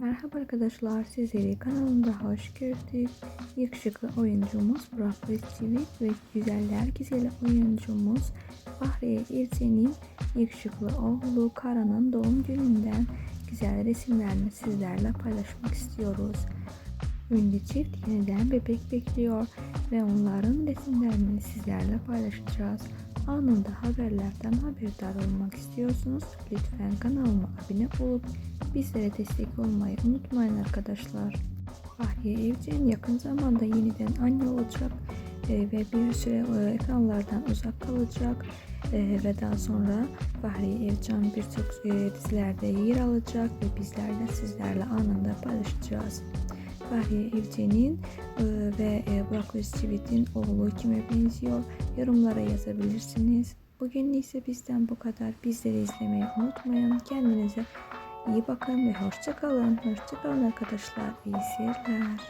Merhaba arkadaşlar, sizleri kanalımda hoş gördük. Yakışıklı oyuncumuz Burak Özçivit ve güzeller güzeli oyuncumuz Fahriye Erçen'in yakışıklı oğlu Kara'nın doğum gününden güzel resimlerini sizlerle paylaşmak istiyoruz. Ünlü çift yeniden bebek bekliyor ve onların resimlerini sizlerle paylaşacağız. Anında haberlerden haberdar olmak istiyorsunuz. Lütfen kanalıma abone olup bizlere destek olmayı unutmayın arkadaşlar. Fahriye Evcen yakın zamanda yeniden anne olacak e, ve bir süre e, ekranlardan uzak kalacak E, ve daha sonra Fahriye Evcen birçok dizilerde yer alacak ve bizler de sizlerle anında paylaşacağız. Fahriye Evcen'in ve Burak Özçivit'in oğlu kime benziyor yorumlara yazabilirsiniz. Bugün ise bizden bu kadar. Bizleri izlemeyi unutmayın. Kendinize iyi bakın ve hoşça kalın. Hoşça kalın arkadaşlar. İyi seyirler.